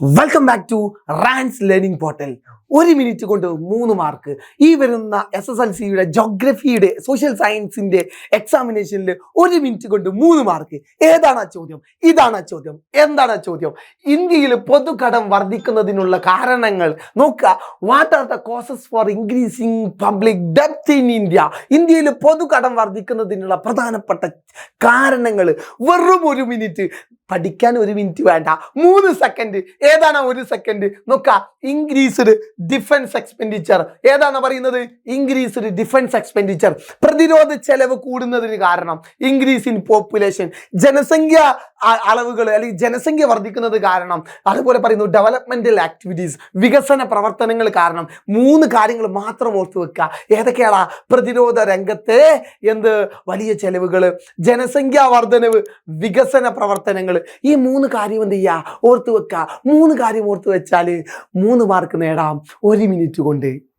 Welcome back to Rans Learning Portal ഒരു minute കൊണ്ട് മൂന്ന് മാർക്ക് ഈ വരുന്ന എസ് എസ് എൽ സിയുടെ ജോഗ്രഫിയുടെ സോഷ്യൽ സയൻസിന്റെ എക്സാമിനേഷനിൽ ഒരു മിനിറ്റ് കൊണ്ട് മൂന്ന് മാർക്ക് ഏതാണ് ആ ചോദ്യം? ഇതാണ് ആ ചോദ്യം. എന്താണ് ആ ചോദ്യം? ഇന്ത്യയിൽ പൊതുകടം വർദ്ധിക്കുന്നതിനുള്ള കാരണങ്ങൾ നോക്കുക. What are the causes for increasing public depth in India ഇന്ത്യയിൽ പൊതുകടം വർദ്ധിക്കുന്നതിനുള്ള പ്രധാനപ്പെട്ട കാരണങ്ങൾ വെറും ഒരു മിനിറ്റ് പഠിക്കാൻ ഒരു മിനിറ്റ് വേണ്ട. മൂന്ന് സെക്കൻഡ് ഏതാണ് ഒരു സെക്കൻഡ് നോക്ക. ഇൻക്രീസ്ഡ് ഡിഫൻസ് എക്സ്പെൻഡിച്ചർ ഏതാണ് പറയുന്നത്? ഇൻക്രീസ്ഡ് ഡിഫൻസ് എക്സ്പെൻഡിച്ചർ പ്രതിരോധ ചെലവ് കൂടുന്നതിന് കാരണം ഇൻക്രീസ് ഇൻ പോപ്പുലേഷൻ ജനസംഖ്യ അളവുകൾ അല്ലെങ്കിൽ ജനസംഖ്യ വർദ്ധിക്കുന്നത് കാരണം അതുപോലെ പറയുന്നു ഡെവലപ്മെന്റൽ ആക്ടിവിറ്റീസ് വികസന പ്രവർത്തനങ്ങൾ കാരണം മൂന്ന് കാര്യങ്ങൾ മാത്രം ഓർത്തു വെക്കുക ഏതൊക്കെയാണ് പ്രതിരോധ രംഗത്തെ എന്ത്? വലിയ ചെലവുകൾ ജനസംഖ്യാ വർധനവ് വികസന പ്രവർത്തനങ്ങൾ. ഈ മൂന്ന് കാര്യം എന്ത് ചെയ്യുക ഓർത്ത് വെക്കുക മൂന്ന് കാര്യം ഓർത്ത് വെച്ചാൽ മൂന്ന് മാർക്ക് നേടാം. ഒരു മിനിറ്റ് കൊണ്ട്.